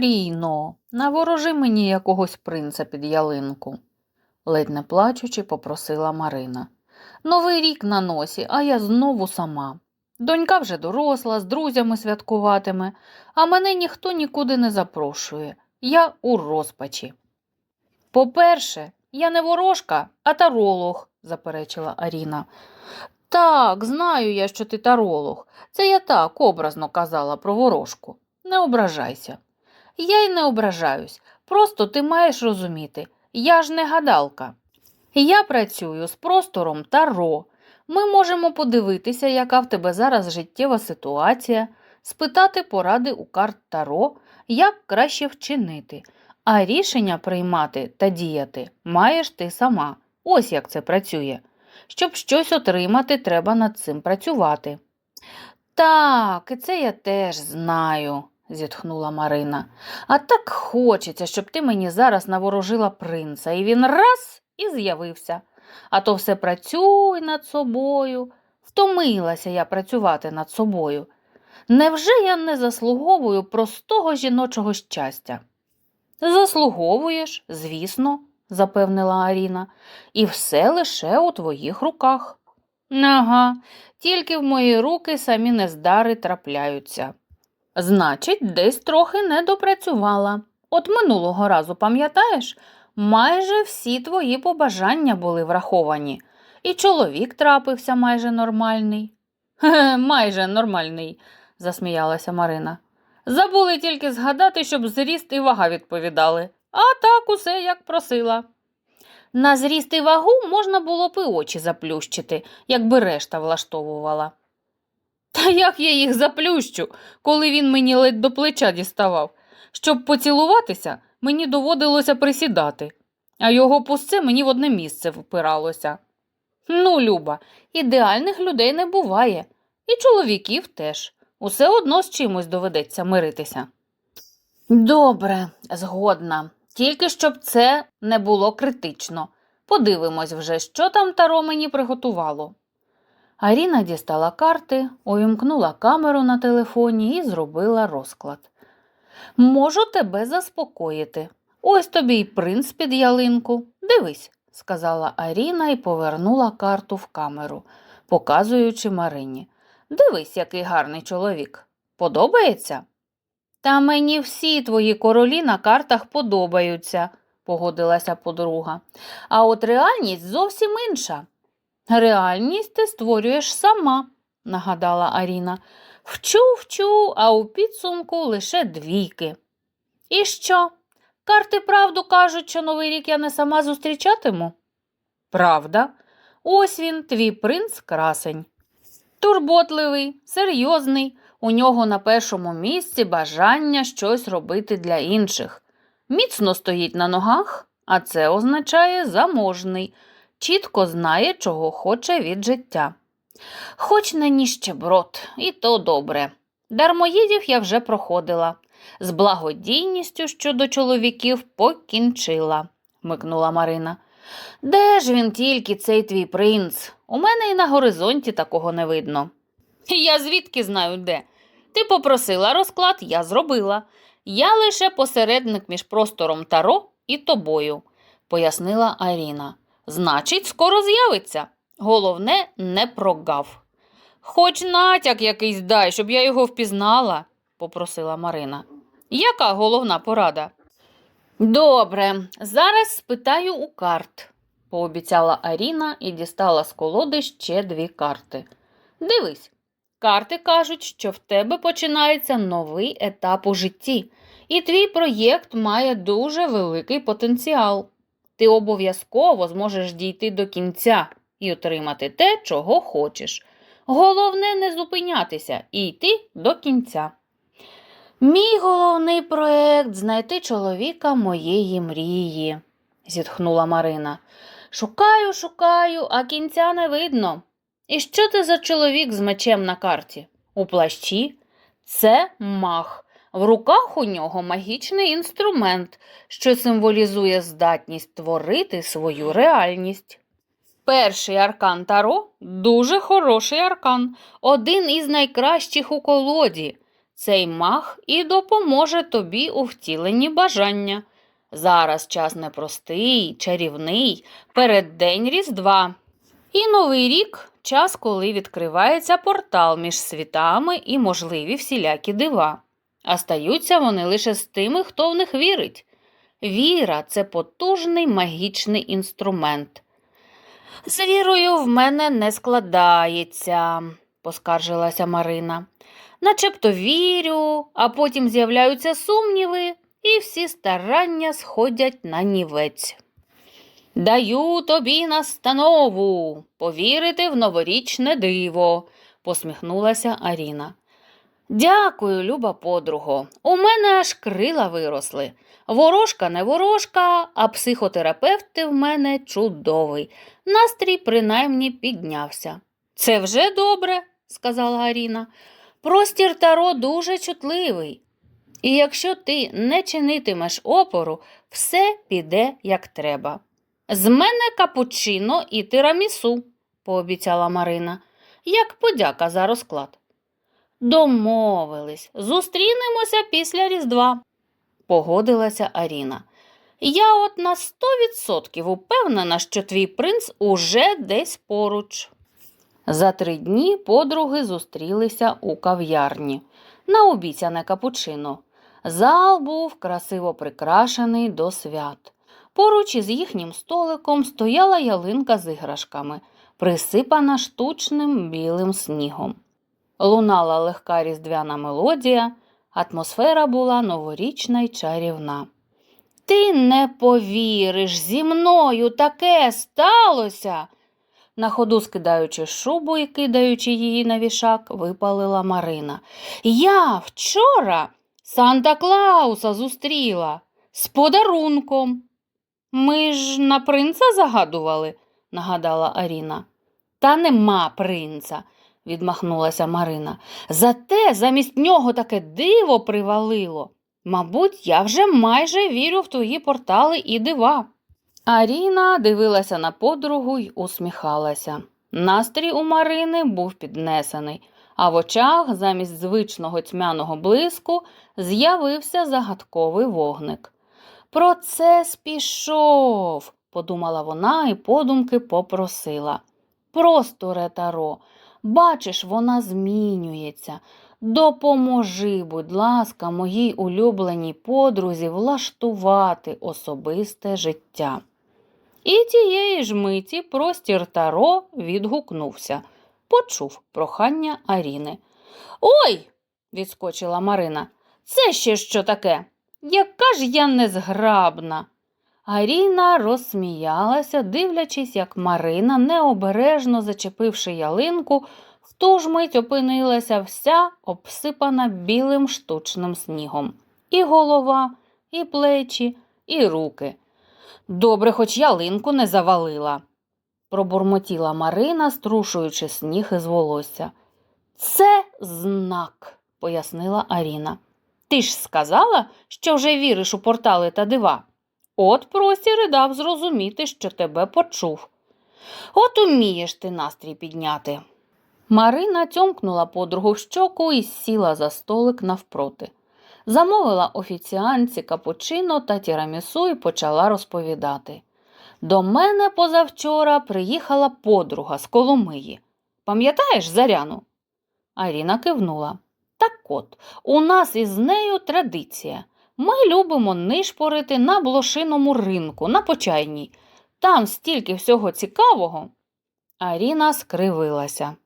Маріно, наворожи мені якогось принца під ялинку, ледь не плачучи, попросила Марина. Новий рік на носі, а я знову сама. Донька вже доросла, з друзями святкуватиме, а мене ніхто нікуди не запрошує. Я у розпачі. По-перше, я не ворожка, а таролог, заперечила Аріна. Так, знаю я, що ти таролог. Це я так образно казала про ворожку. Не ображайся. Я й не ображаюсь. Просто ти маєш розуміти, я ж не гадалка. Я працюю з простором Таро. Ми можемо подивитися, яка в тебе зараз життєва ситуація, спитати поради у карт Таро, як краще вчинити, а рішення приймати та діяти маєш ти сама. Ось як це працює. Щоб щось отримати, треба над цим працювати. Так, і це я теж знаю, зітхнула Марина. А так хочеться, щоб ти мені зараз наворожила принца, і він раз і з'явився. А то все працюй над собою. Втомилася я працювати над собою. Невже я не заслуговую простого жіночого щастя? Заслуговуєш, звісно, запевнила Аріна, і все лише у твоїх руках. Ага, тільки в мої руки самі нездари трапляються. Значить, десь трохи не допрацювала. От минулого разу, пам'ятаєш, майже всі твої побажання були враховані, і чоловік трапився майже нормальний. Хе, майже нормальний, засміялася Марина. Забули тільки згадати, щоб зріст і вага відповідали, а так усе як просила. На зріст і вагу можна було б і очі заплющити, якби решта влаштовувала. Та як я їх заплющу, коли він мені ледь до плеча діставав? Щоб поцілуватися, мені доводилося присідати, а його пусце мені в одне місце впиралося. Ну, Люба, ідеальних людей не буває, і чоловіків теж. Усе одно з чимось доведеться миритися. Добре, згодна. Тільки щоб це не було критично. Подивимось вже, що там Таро мені приготувало. Аріна дістала карти, увімкнула камеру на телефоні і зробила розклад. Можу тебе заспокоїти. Ось тобі й принц під ялинку. Дивись, сказала Аріна і повернула карту в камеру, показуючи Марині. Дивись, який гарний чоловік. Подобається? Та мені всі твої королі на картах подобаються, погодилася подруга. А от реальність зовсім інша. Реальність ти створюєш сама, нагадала Аріна. Вчу, вчу, а у підсумку лише двійки. І що? Карти правду кажуть, що новий рік я не сама зустрічатиму? Правда, ось він, твій принц красень. Турботливий, серйозний, у нього на першому місці бажання щось робити для інших. Міцно стоїть на ногах, а це означає заможний, чітко знає, чого хоче від життя. Хоч на ніщеброд, і то добре. Дармоїдів я вже проходила. З благодійністю щодо чоловіків покінчила, микнула Марина. Де ж він тільки цей твій принц? У мене і на горизонті такого не видно. Я звідки знаю де? Ти попросила розклад, я зробила. Я лише посередник між простором Таро і тобою, пояснила Аріна. Значить, скоро з'явиться. Головне, не прогав. Хоч натяк якийсь дай, щоб я його впізнала, попросила Марина. Яка головна порада? Добре, зараз спитаю у карт, пообіцяла Аріна і дістала з колоди ще дві карти. Дивись, карти кажуть, що в тебе починається новий етап у житті, і твій проєкт має дуже великий потенціал. Ти обов'язково зможеш дійти до кінця і отримати те, чого хочеш. Головне не зупинятися і йти до кінця. Мій головний проект знайти чоловіка моєї мрії, зітхнула Марина. Шукаю, шукаю, а кінця не видно. І що це за чоловік з мечем на карті? У плащі? Це мах. В руках у нього магічний інструмент, що символізує здатність творити свою реальність. Перший аркан Таро дуже хороший аркан, один із найкращих у колоді. цей мах і допоможе тобі у втіленні бажання. Зараз час непростий, чарівний, переддень Різдва. І Новий рік час, коли відкривається портал між світами і можливі всілякі дива. А стаються вони лише з тими, хто в них вірить. Віра це потужний магічний інструмент. З вірою в мене не складається, поскаржилася Марина. Начебто вірю, а потім з'являються сумніви, і всі старання сходять на нівець. Даю тобі настанову повірити в новорічне диво, посміхнулася Аріна. Дякую, люба подруго. У мене аж крила виросли. Ворожка не ворожка, а психотерапевт ти в мене чудовий. Настрій принаймні піднявся. Це вже добре, сказала Аріна. Простір Таро дуже чутливий. І якщо ти не чинитимеш опору, все піде як треба. З мене капучино і тирамісу, пообіцяла Марина, як подяка за розклад. Домовились, зустрінемося після Різдва, погодилася Аріна. Я от на сто відсотків упевнена, що твій принц уже десь поруч. За три дні подруги зустрілися у кав'ярні на обіцяне капучино. Зал був красиво прикрашений до свят. Поруч із їхнім столиком стояла ялинка з іграшками, присипана штучним білим снігом. Лунала легка різдвяна мелодія, атмосфера була новорічна й чарівна. Ти не повіриш, зі мною таке сталося. На ходу скидаючи шубу і кидаючи її на вішак, випалила Марина. Я вчора Санта Клауса зустріла з подарунком. Ми ж на принца загадували, нагадала Аріна. Та нема принца, відмахнулася Марина. Зате замість нього таке диво привалило. Мабуть, я вже майже вірю в твої портали і дива. Аріна дивилася на подругу й усміхалася. Настрій у Марини був піднесений, а в очах замість звичного тьмяного блиску з'явився загадковий вогник. Процес пішов, подумала вона і подумки попросила. Просто ретаро, бачиш, вона змінюється. Допоможи, будь ласка, моїй улюбленій подрузі влаштувати особисте життя. І тієї ж миті простір Таро відгукнувся, почув прохання Аріни. Ой, відскочила Марина, це ще що таке? Яка ж я незграбна. Аріна розсміялася, дивлячись, як Марина, необережно зачепивши ялинку, в ту ж мить опинилася вся обсипана білим штучним снігом. І голова, і плечі, і руки. Добре, хоч ялинку не завалила, пробурмотіла Марина, струшуючи сніг із волосся. Це знак, пояснила Аріна. Ти ж сказала, що вже віриш у портали та дива. От простір і дав зрозуміти, що тебе почув. От умієш ти настрій підняти. Марина цьомкнула подругу в щоку і сіла за столик навпроти. Замовила офіціанці капучино та тірамісу і почала розповідати. До мене позавчора приїхала подруга з Коломиї. Пам'ятаєш Заряну? Аріна кивнула. Так от, у нас із нею традиція. Ми любимо нишпорити на блошиному ринку, на почайній. Там стільки всього цікавого. Аріна скривилася.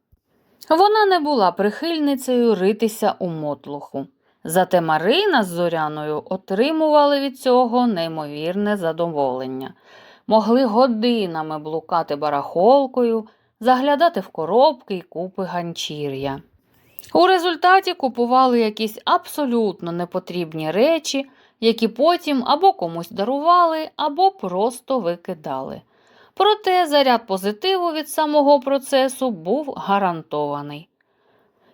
Вона не була прихильницею ритися у мотлуху. Зате Марина з Зоряною отримували від цього неймовірне задоволення. Могли годинами блукати барахолкою, заглядати в коробки й купи ганчір'я. У результаті купували якісь абсолютно непотрібні речі, які потім або комусь дарували, або просто викидали. Проте заряд позитиву від самого процесу був гарантований.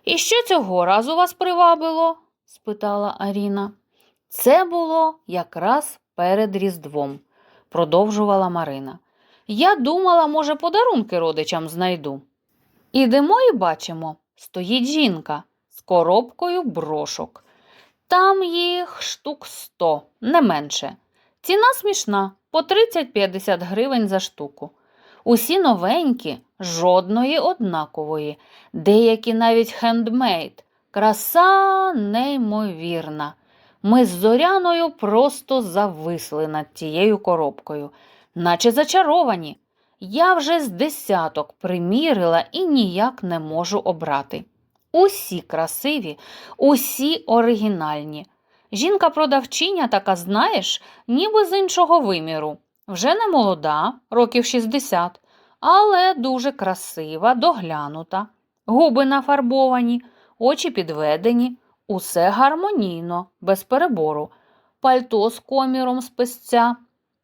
І що цього разу вас привабило? спитала Аріна. Це було якраз перед Різдвом, продовжувала Марина. Я думала, може, подарунки родичам знайду. Ідемо і бачимо, стоїть жінка, з коробкою брошок. Там їх штук сто, не менше. Ціна смішна по 30-50 гривень за штуку. Усі новенькі, жодної однакової, деякі навіть хендмейд. Краса неймовірна. Ми з Зоряною просто зависли над тією коробкою, наче зачаровані. Я вже з десяток примірила і ніяк не можу обрати. Усі красиві, усі оригінальні. Жінка-продавчиня така, знаєш, ніби з іншого виміру. Вже не молода, років 60, але дуже красива, доглянута. Губи нафарбовані, очі підведені, усе гармонійно, без перебору. Пальто з коміром з песця,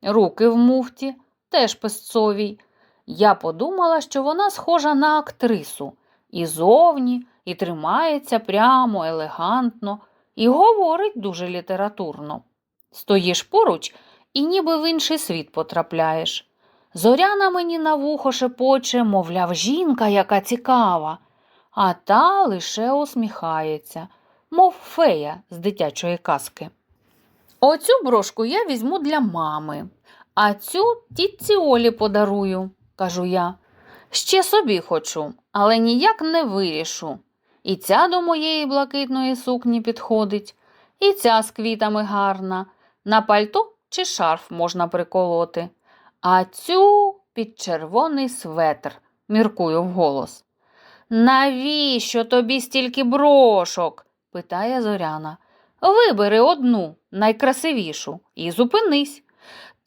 руки в муфті, теж песцовій. Я подумала, що вона схожа на актрису і зовні, і тримається прямо, елегантно, і говорить дуже літературно. Стоїш поруч і ніби в інший світ потрапляєш. Зоряна мені на вухо шепоче, мовляв, жінка, яка цікава, а та лише усміхається, мов фея з дитячої казки. Оцю брошку я візьму для мами, а цю тітці Олі подарую, кажу я. Ще собі хочу, але ніяк не вирішу. І ця до моєї блакитної сукні підходить, і ця з квітами гарна. На пальто чи шарф можна приколоти, а цю під червоний светр, міркую вголос. Навіщо тобі стільки брошок? питає Зоряна. Вибери одну, найкрасивішу, і зупинись.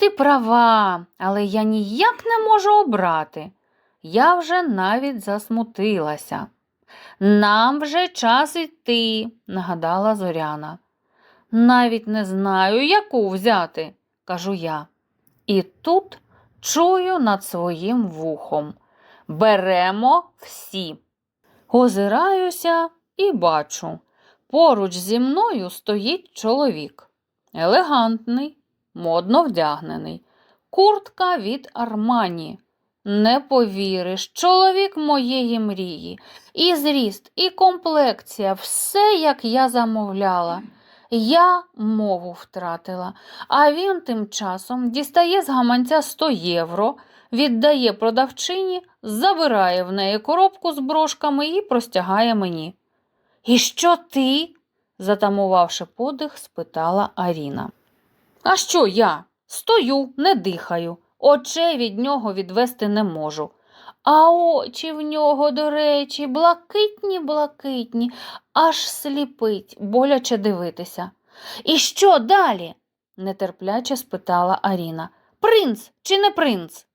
Ти права, але я ніяк не можу обрати. Я вже навіть засмутилася. Нам вже час іти, нагадала Зоряна. Навіть не знаю, яку взяти, кажу я. І тут чую над своїм вухом. Беремо всі. Озираюся і бачу. Поруч зі мною стоїть чоловік. Елегантний, модно вдягнений. Куртка від Армані. Не повіриш, чоловік моєї мрії. І зріст, і комплекція, все, як я замовляла. Я мову втратила, а він тим часом дістає з гаманця 100 євро, віддає продавчині, забирає в неї коробку з брошками і простягає мені. І що ти? затамувавши подих, спитала Аріна. А що я? Стою, не дихаю, очей від нього відвести не можу. А очі в нього, до речі, блакитні, блакитні, аж сліпить, боляче дивитися. І що далі? нетерпляче спитала Аріна. Принц чи не принц?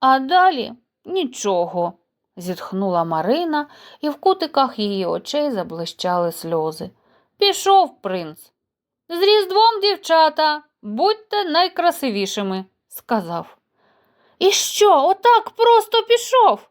А далі нічого, зітхнула Марина, і в кутиках її очей заблищали сльози. Пішов принц. З різдвом, дівчата, будьте найкрасивішими, сказав. І що, отак просто пішов?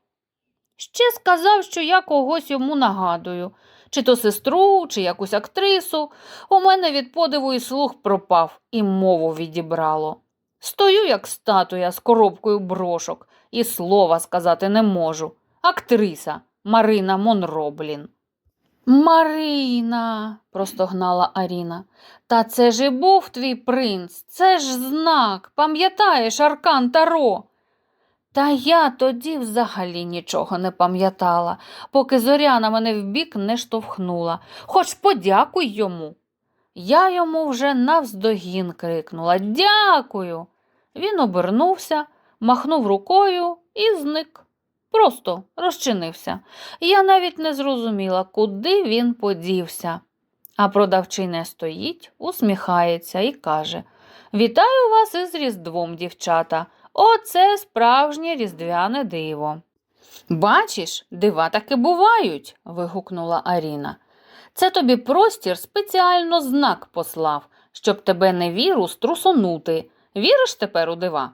Ще сказав, що я когось йому нагадую, чи то сестру, чи якусь актрису. У мене від подиву і слух пропав, і мову відібрало. Стою, як статуя з коробкою брошок, і слова сказати не можу. Актриса Марина Монроблін. Марина, простогнала Аріна. Та це ж і був твій принц, це ж знак, пам'ятаєш Аркан Таро? Та я тоді взагалі нічого не пам'ятала, поки зоряна мене вбік не штовхнула. Хоч подякуй йому. Я йому вже навздогін крикнула Дякую. Він обернувся, махнув рукою і зник. Просто розчинився. Я навіть не зрозуміла, куди він подівся. А продавчиня стоїть, усміхається і каже Вітаю вас із Різдвом, дівчата. Оце справжнє різдвяне диво. Бачиш, дива таки бувають. вигукнула Аріна. Це тобі простір спеціально знак послав, щоб тебе не віру струсонути. Віриш тепер у дива?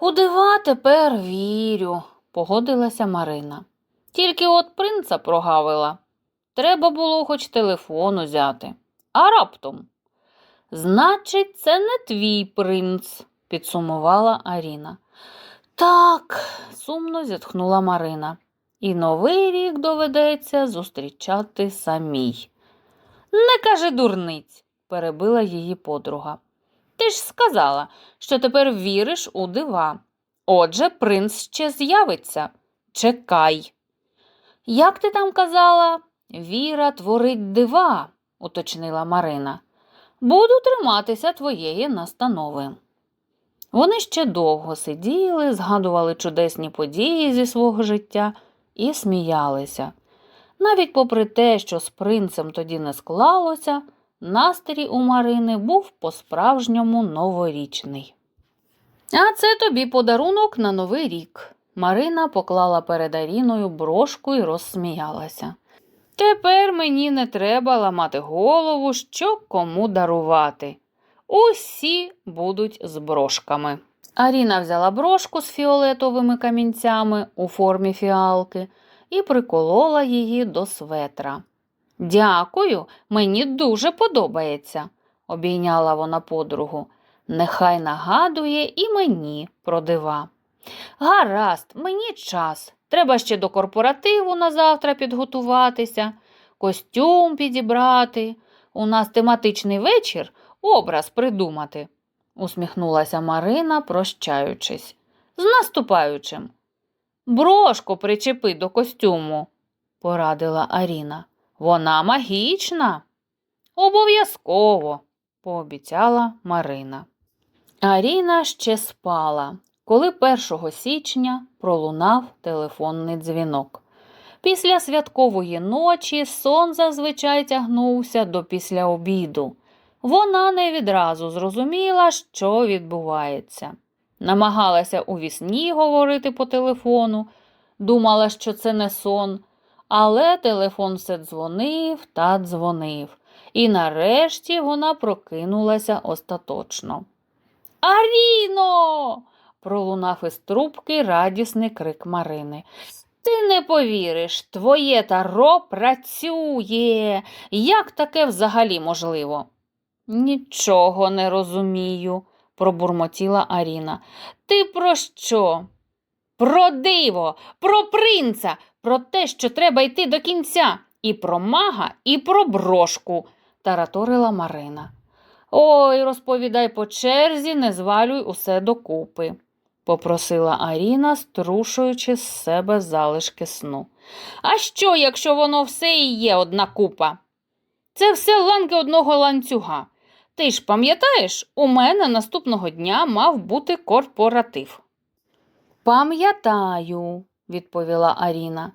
У дива тепер вірю, погодилася Марина. Тільки от принца прогавила. Треба було хоч телефон узяти. А раптом. Значить, це не твій принц, підсумувала Аріна. Так, сумно зітхнула Марина. і новий рік доведеться зустрічати самій. Не кажи дурниць, перебила її подруга. Ти ж сказала, що тепер віриш у дива. Отже, принц ще з'явиться. Чекай. Як ти там казала, віра творить дива, уточнила Марина. Буду триматися твоєї настанови. Вони ще довго сиділи, згадували чудесні події зі свого життя і сміялися. Навіть попри те, що з принцем тоді не склалося, настрій у Марини був по-справжньому новорічний. А це тобі подарунок на новий рік. Марина поклала перед Аріною брошку і розсміялася. Тепер мені не треба ламати голову, що кому дарувати. Усі будуть з брошками. Аріна взяла брошку з фіолетовими камінцями у формі фіалки і приколола її до светра. Дякую, мені дуже подобається, обійняла вона подругу. Нехай нагадує і мені про дива. Гаразд, мені час. Треба ще до корпоративу на завтра підготуватися, костюм підібрати. У нас тематичний вечір, образ придумати, усміхнулася Марина, прощаючись. З наступаючим. Брошку причепи до костюму, порадила Аріна. Вона магічна. Обов'язково, пообіцяла Марина. Аріна ще спала, коли 1 січня пролунав телефонний дзвінок. Після святкової ночі сон зазвичай тягнувся до після обіду. Вона не відразу зрозуміла, що відбувається. Намагалася у вісні говорити по телефону, думала, що це не сон, але телефон все дзвонив та дзвонив, і нарешті вона прокинулася остаточно. Аріно. пролунав із трубки радісний крик Марини. Ти не повіриш, твоє таро працює. Як таке взагалі можливо? Нічого не розумію, пробурмотіла Аріна. Ти про що? Про диво, про принца, про те, що треба йти до кінця, і про мага, і про брошку, тараторила Марина. Ой, розповідай по черзі, не звалюй усе докупи, попросила Аріна, струшуючи з себе залишки сну. А що, якщо воно все і є одна купа? Це все ланки одного ланцюга. Ти ж пам'ятаєш, у мене наступного дня мав бути корпоратив. Пам'ятаю, відповіла Аріна.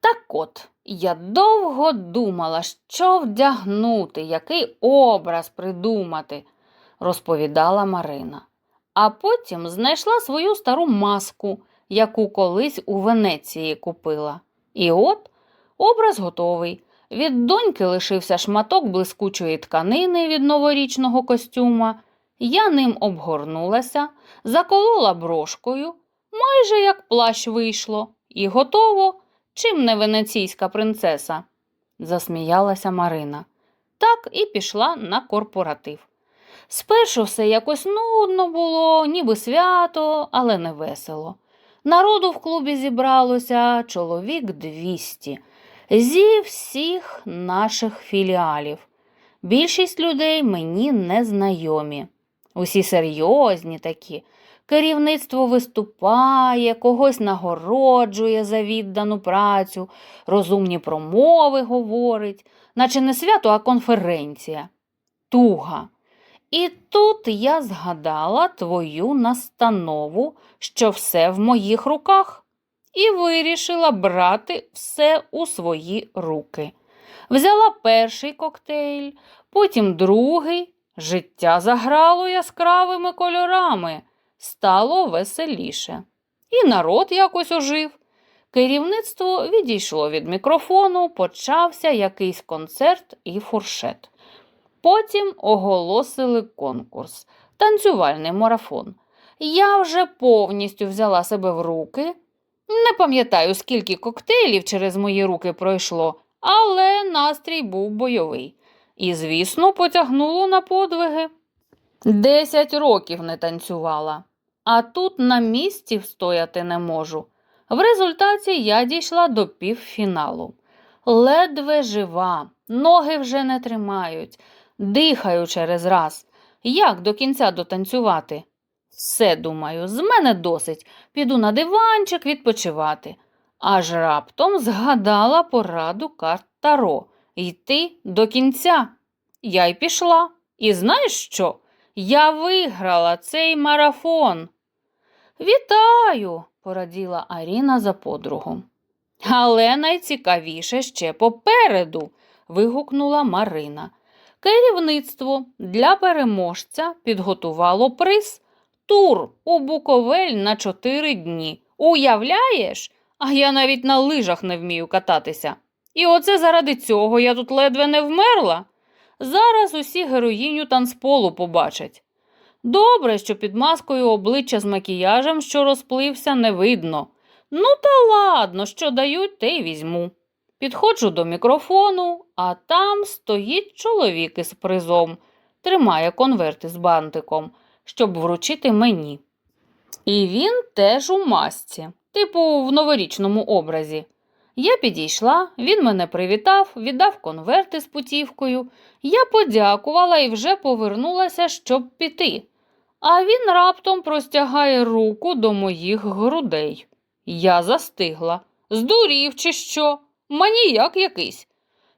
Так от, я довго думала, що вдягнути, який образ придумати, розповідала Марина. А потім знайшла свою стару маску, яку колись у Венеції купила. І от образ готовий. Від доньки лишився шматок блискучої тканини від новорічного костюма. Я ним обгорнулася, заколола брошкою, майже як плащ вийшло, і готово, чим не венеційська принцеса, засміялася Марина. Так і пішла на корпоратив. Спершу все якось нудно було, ніби свято, але не весело. Народу в клубі зібралося чоловік двісті зі всіх наших філіалів. Більшість людей мені не знайомі. Усі серйозні такі. Керівництво виступає, когось нагороджує за віддану працю, розумні промови говорить, наче не свято, а конференція. Туга. І тут я згадала твою настанову, що все в моїх руках, і вирішила брати все у свої руки. Взяла перший коктейль, потім другий. Життя заграло яскравими кольорами, стало веселіше. І народ якось ожив. Керівництво відійшло від мікрофону, почався якийсь концерт і фуршет. Потім оголосили конкурс, танцювальний марафон. Я вже повністю взяла себе в руки. Не пам'ятаю, скільки коктейлів через мої руки пройшло, але настрій був бойовий. І, звісно, потягнуло на подвиги. Десять років не танцювала, а тут на місці встояти не можу. В результаті я дійшла до півфіналу. Ледве жива, ноги вже не тримають, дихаю через раз. Як до кінця дотанцювати? Все, думаю, з мене досить. Піду на диванчик відпочивати. Аж раптом згадала пораду карт Таро йти до кінця. Я й пішла. І знаєш що? Я виграла цей марафон. Вітаю, пораділа Аріна за подругу. Але найцікавіше ще попереду. вигукнула Марина. Керівництво для переможця підготувало приз тур у Буковель на чотири дні. Уявляєш? А я навіть на лижах не вмію кататися. І оце заради цього я тут ледве не вмерла. Зараз усі героїню танцполу побачать. Добре, що під маскою обличчя з макіяжем, що розплився, не видно. Ну та ладно, що дають, те й візьму. Підходжу до мікрофону, а там стоїть чоловік із призом, тримає конверти з бантиком, щоб вручити мені. І він теж у масці, типу в новорічному образі. Я підійшла, він мене привітав, віддав конверти з путівкою. Я подякувала і вже повернулася, щоб піти. А він раптом простягає руку до моїх грудей. Я застигла. Здурів, чи що? Маніяк якийсь.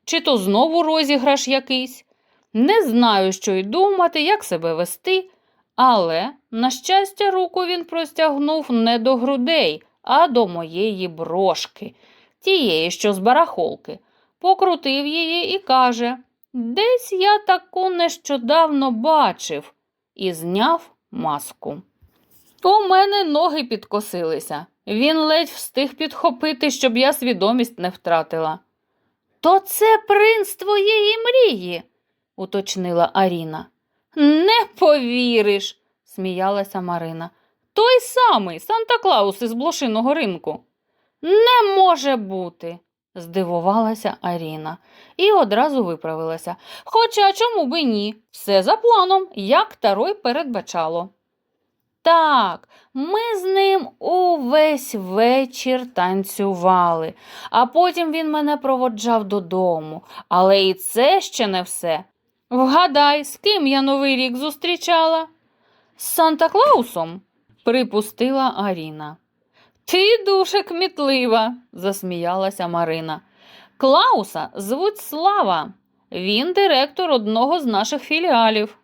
Чи то знову розіграш якийсь. Не знаю, що й думати, як себе вести, але, на щастя, руку він простягнув не до грудей, а до моєї брошки, тієї, що з барахолки. Покрутив її і каже: Десь я таку нещодавно бачив, і зняв маску. У мене ноги підкосилися. Він ледь встиг підхопити, щоб я свідомість не втратила. То це принц твоєї мрії, уточнила Аріна. Не повіриш, сміялася Марина. Той самий Санта Клаус із блошиного ринку. Не може бути, здивувалася Аріна і одразу виправилася. Хоча чому би ні? Все за планом, як Таро й передбачало. Так, ми з ним увесь вечір танцювали, а потім він мене проводжав додому. Але і це ще не все. Вгадай, з ким я новий рік зустрічала? З Санта Клаусом, припустила Аріна. Ти дуже кмітлива, засміялася Марина. Клауса звуть Слава. Він директор одного з наших філіалів.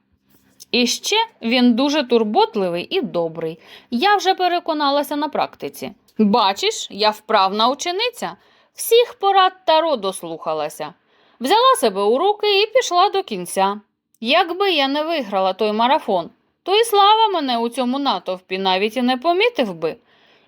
І ще він дуже турботливий і добрий. Я вже переконалася на практиці. Бачиш, я вправна учениця. Всіх порад Таро дослухалася. Взяла себе у руки і пішла до кінця. Якби я не виграла той марафон, то і слава мене у цьому натовпі навіть і не помітив би.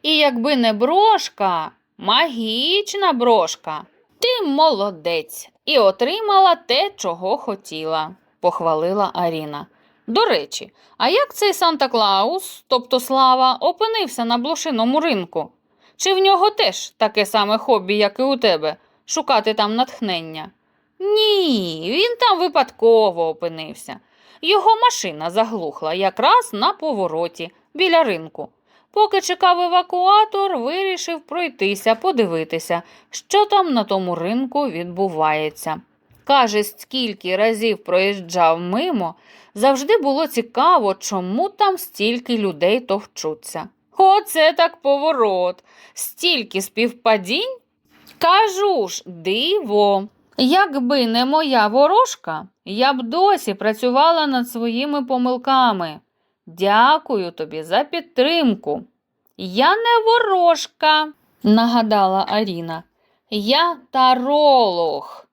І якби не брошка, магічна брошка, ти молодець і отримала те, чого хотіла, похвалила Аріна. До речі, а як цей Санта Клаус, тобто Слава, опинився на блошиному ринку? Чи в нього теж таке саме хобі, як і у тебе, шукати там натхнення? Ні, він там випадково опинився. Його машина заглухла якраз на повороті біля ринку. Поки чекав евакуатор, вирішив пройтися, подивитися, що там на тому ринку відбувається. Каже, скільки разів проїжджав мимо, завжди було цікаво, чому там стільки людей товчуться. Оце так поворот, стільки співпадінь. Кажу ж, диво. Якби не моя ворожка, я б досі працювала над своїми помилками. Дякую тобі за підтримку. Я не ворожка, нагадала Аріна. Я таролог.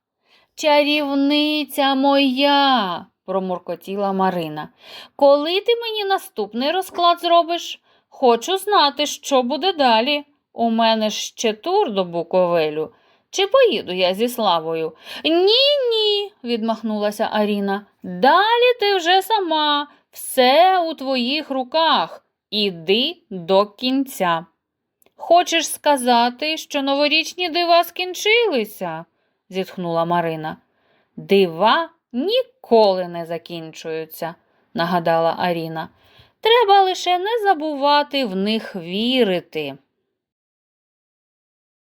Чарівниця моя, промуркотіла Марина. Коли ти мені наступний розклад зробиш? Хочу знати, що буде далі. У мене ще тур до Буковелю. Чи поїду я зі славою? Ні, ні, відмахнулася Аріна. Далі ти вже сама, все у твоїх руках. Іди до кінця. Хочеш сказати, що новорічні дива скінчилися? зітхнула Марина. Дива ніколи не закінчуються, нагадала Аріна. Треба лише не забувати в них вірити.